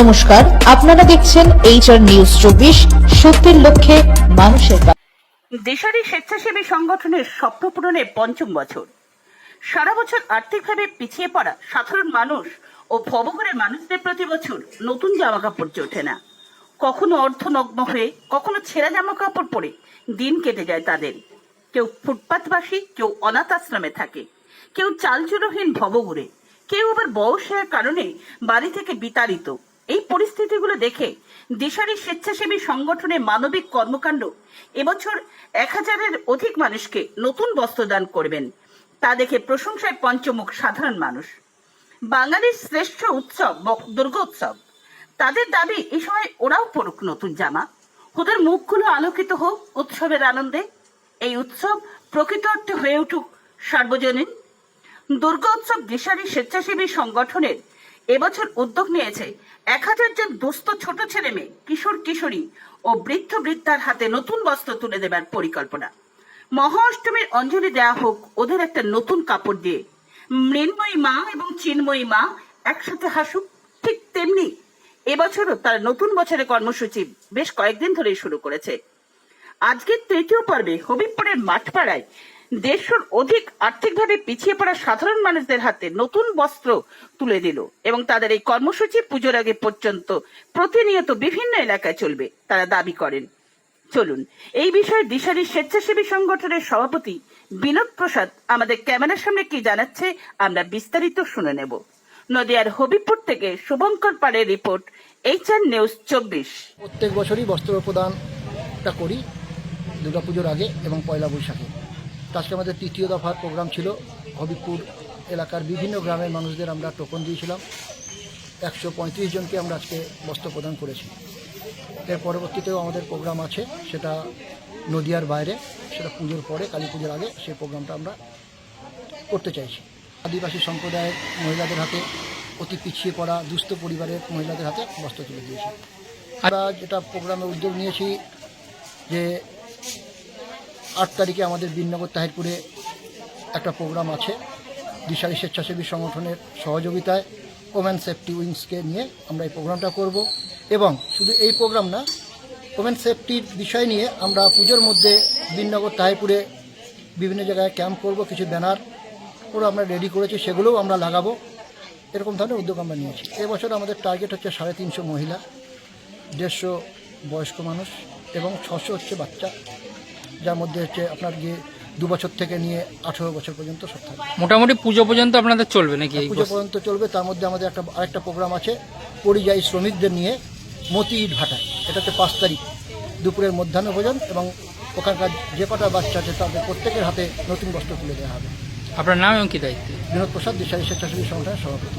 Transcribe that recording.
নমস্কার, আপনারা দেখছেন এইচআর নিউজ চব্বিশ, সত্যের লক্ষ্যে মানুষের দেশারি স্বেচ্ছাসেবী সংগঠনের স্বপ্ন পূরণের পঞ্চম বছর। সারা বছর আর্থিকভাবে পিছিয়ে পড়া সাধারণ মানুষ ও ভবঘরের মানুষদের প্রতি বছর নতুন জামা কাপড় জোটে না। কখনো অর্ধনগ্ন হয়ে, কখনো ছেঁড়া জামা কাপড় পরে দিন কেটে যায় তাদের। কেউ ফুটপাতবাসী, কেউ অনাথ আশ্রমে থাকে, কেউ চালচুরোহীন ভবঘুরে, কেউ আবার বয়সের কারণে বাড়ি থেকে বিতাড়িত। এই পরিস্থিতিগুলো দেখে দিশারি স্বেচ্ছাসেবী সংগঠনের মানবিক কর্মকাণ্ড এবছর এক হাজারের অধিক মানুষকে নতুন বস্ত্রদান করবেন। তা দেখে প্রশংসায় পঞ্চমুখ সাধারণ মানুষ। বাঙালির শ্রেষ্ঠ উৎসব ব- দুর্গোৎসব তাদের দাবি এই সময় ওরাও পড়ুক নতুন জামা। ওদের মুখগুলো আলোকিত হোক উৎসবের আনন্দে। এই উৎসব প্রকৃত অর্থে হয়ে উঠুক সার্বজনীন। দুর্গোৎসব দিশারি স্বেচ্ছাসেবী সংগঠনের এবছর উদ্যোগ নিয়েছে এক হাজার জন দুস্থ ছোট ছেলে মেয়ে, কিশোর কিশোরী ও বৃদ্ধ বৃদ্ধার হাতে নতুন বস্ত্র তুলে দেবার পরিকল্পনা। মহা অষ্টমীর অঞ্জলি দেওয়া হোক ওদের একটা নতুন কাপড় দিয়ে। মৃন্ময়ী মা এবং চিন্ময়ী মা একসাথে হাসুক, ঠিক তেমনি এবছরও তার নতুন বছরের কর্মসূচি বেশ কয়েকদিন ধরেই শুরু করেছে। আজকের তৃতীয় পর্বে হবিবপুরের মাঠপাড়ায় দেড়শোর অধিক আর্থিকভাবে পিছিয়ে পড়া সাধারণ মানুষদের হাতে নতুন বস্ত্র তুলে দিল এবং তাদের এই কর্মসূচি পুজোর আগে পর্যন্ত প্রতিনিয়ত বিভিন্ন এলাকায় চলবে, তারা দাবি করেন। চলুন, এই বিষয়ে দিশারি স্বেচ্ছাসেবী সংগঠনের সভাপতি বিনোদ প্রসাদ আমাদের ক্যামেরার সামনে কি জানাচ্ছে, আমরা বিস্তারিত শুনে নেব। নদিয়ার হবিপুর থেকে শুভঙ্কর পাড়ের রিপোর্ট, এইচআর নিউজ চব্বিশ। প্রত্যেক বছরই বস্ত্র প্রদানটা করি দুর্গাপুজোর আগে এবং পয়লা বৈশাখে। আজকে আমাদের তৃতীয় দফার প্রোগ্রাম ছিল। হবিবপুর এলাকার বিভিন্ন গ্রামের মানুষদের আমরা টোকন দিয়েছিলাম। একশো পঁয়ত্রিশ জনকে আমরা আজকে বস্ত্র প্রদান করেছি। এর পরবর্তীতেও আমাদের প্রোগ্রাম আছে, সেটা নদিয়ার বাইরে, সেটা পুজোর পরে, কালী পুজোর আগে সেই প্রোগ্রামটা আমরা করতে চাইছি। আদিবাসী সম্প্রদায়ের মহিলাদের হাতে, অতি পিছিয়ে পড়া দুস্থ পরিবারের মহিলাদের হাতে বস্ত্র তুলে দিয়েছি। আমরা যেটা প্রোগ্রামে উদ্যোগ নিয়েছি যে আট তারিখে আমাদের বিনগর তাহিরপুরে একটা প্রোগ্রাম আছে। দিশারি স্বেচ্ছাসেবী সংগঠনের সহযোগিতায় ওমেন সেফটি উইংসকে নিয়ে আমরা এই প্রোগ্রামটা করব এবং শুধু এই প্রোগ্রাম না ওমেন সেফটির বিষয় নিয়ে আমরা পুজোর মধ্যে বিনগর তাহিরপুরে বিভিন্ন জায়গায় ক্যাম্প করব, কিছু ব্যানার ওরা আমরা রেডি করেছি, সেগুলোও আমরা লাগাবো। এরকম ধরনের উদ্যোগ আমরা নিয়েছি। এবছর আমাদের টার্গেট হচ্ছে সাড়ে তিনশো মহিলা, দেড়শো বয়স্ক মানুষ এবং ছশো হচ্ছে বাচ্চা। যার মধ্যে হচ্ছে আপনার গিয়ে দু বছর থেকে নিয়ে আঠেরো বছর পর্যন্ত সব থাকবে মোটামুটি পুজো পর্যন্ত আপনাদের চলবে নাকি এই পুজো পর্যন্ত চলবে তার মধ্যে আমাদের একটা আরেকটা প্রোগ্রাম আছে পরিযায়ী শ্রমিকদের নিয়ে মতি ইট ভাটায়। এটা হচ্ছে পাঁচ তারিখ দুপুরের মধ্যাহ্ন ভোজন এবং ওখানকার যে কটা বাচ্চা আছে তাদের প্রত্যেকের হাতে নতুন বস্ত্র তুলে দেওয়া হবে। আপনার নাম এবং কি দায়িত্ব? বিনোদ প্রসাদ দেশাই স্বেচ্ছাসেবী সংগঠনের সভাপতি।